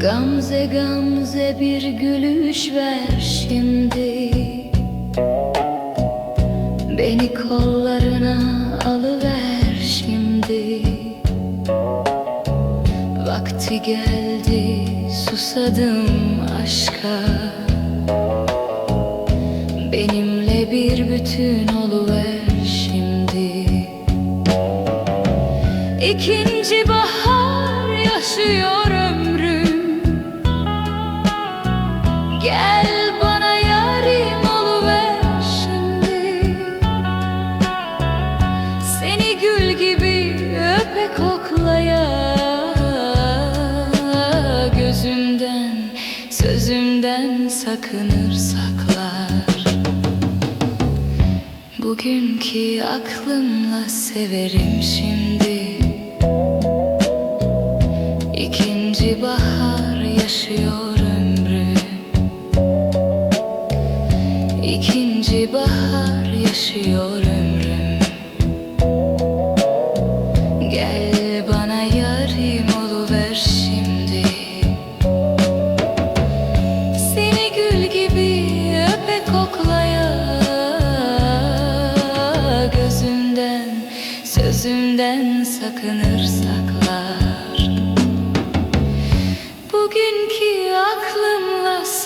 Gamze gamze bir gülüş ver şimdi. Beni kollarına alıver şimdi. Vakti geldi susadım aşka. Benimle bir bütün oluver şimdi. İkinci sakınır saklar. Bugünkü aklımla severim şimdi. İkinci bahar yaşıyor ömrüm İkinci bahar yaşıyor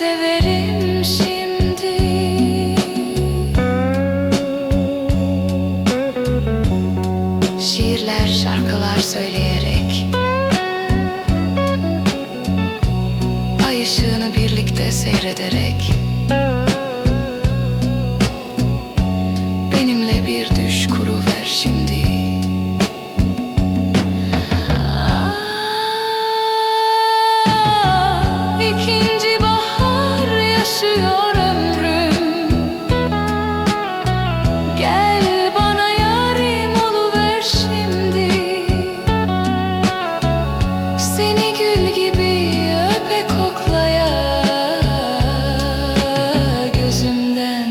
severim şimdi. Şiirler, şarkılar söyleyerek Ay ışığını birlikte seyrederek Benimle bir düş kuruver şimdi yaşıyor ömrüm. Gel bana yarim oluver şimdi. Seni gül gibi öpe koklaya Gözümden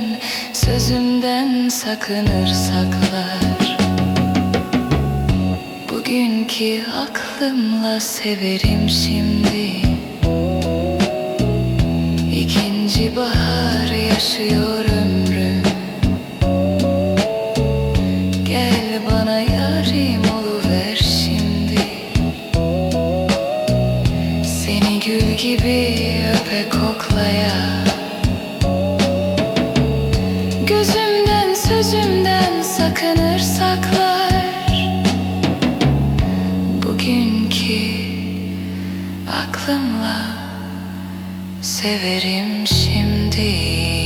sözümden sakınır saklar. Bugünkü aklımla severim şimdi bahar yaşıyor ömrüm Gel bana yarim oluver şimdi. Seni gül gibi öpe koklaya Gözümden sözümden sakınır saklar. Bugünkü aklımla severim şimdi